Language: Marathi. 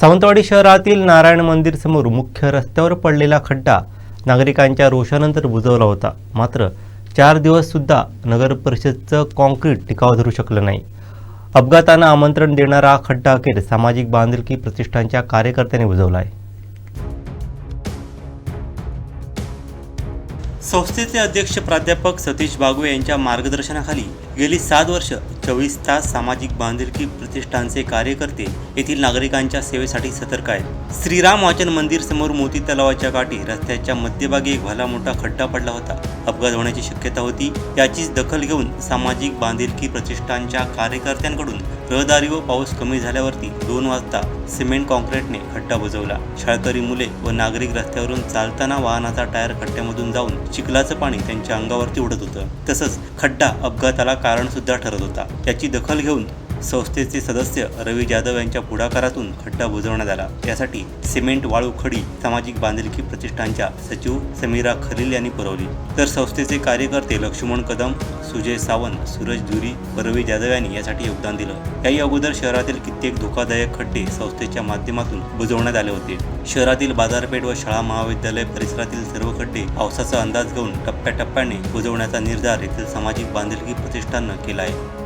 सावंतवाडी शहरातील नारायण मंदिर समोर मुख्य रस्त्यावर पडलेला खड्डा नागरिकांच्या रोषानंतर बुजवला होता. मात्र चार दिवस सुद्धा नगर परिषदचं कॉन्क्रीट टिकाव धरू शकलं नाही. अपघातांना आमंत्रण देणारा खड्डा अखेर सामाजिक बांधिलकी प्रतिष्ठानच्या कार्यकर्त्यांनी बुजवला आहे संस्थेचे अध्यक्ष प्राध्यापक सतीश बागवे यांच्या मार्गदर्शनाखाली गेली सात वर्ष चोवीस तास सामाजिक बांधिलकी प्रतिष्ठानचे कार्यकर्ते येथील नागरिकांच्या सेवेसाठी सतर्क आहेत. श्रीराम वाचन मंदिर समोर मोती तलावाच्या काठी रस्त्याच्या मध्यभागी एक भला मोठा खड्डा पडला होता. अपघात होण्याची शक्यता होती. याचीच दखल घेऊन सामाजिक बांधिलकी प्रतिष्ठानच्या कार्यकर्त्यांकडून रहदारी व पाऊस कमी झाल्यावरती दोन वाजता सिमेंट कॉन्क्रीटने खड्डा बुजवला. शाळकरी मुले व नागरिक रस्त्यावरून चालताना वाहनाचा टायर खड्ड्यामधून जाऊन चिखलाचं पाणी त्यांच्या अंगावरती उडत होतं. तसंच खड्डा अपघाताला कारण सुद्धा ठरत होता. याची दखल घेऊन संस्थेचे सदस्य रवी जाधव यांच्या पुढाकारातून खड्डा बुजवण्यात आला. यासाठी सिमेंट वाळू खडी सामाजिक बांधिलकी प्रतिष्ठानच्या सचिव समीरा खलील यांनी पुरवली. तर संस्थेचे कार्यकर्ते लक्ष्मण कदम सुजय सावंत सूरज धुरी व रवी जाधव यांनी यासाठी योगदान दिलं. याही अगोदर शहरातील कित्येक धोकादायक खड्डे संस्थेच्या माध्यमातून बुजवण्यात आले होते. शहरातील बाजारपेठ व शाळा महाविद्यालय परिसरातील सर्व खड्डे पावसाचा अंदाज घेऊन टप्प्याटप्प्याने बुजवण्याचा निर्धार येथील सामाजिक बांधिलकी प्रतिष्ठाननं केला आहे.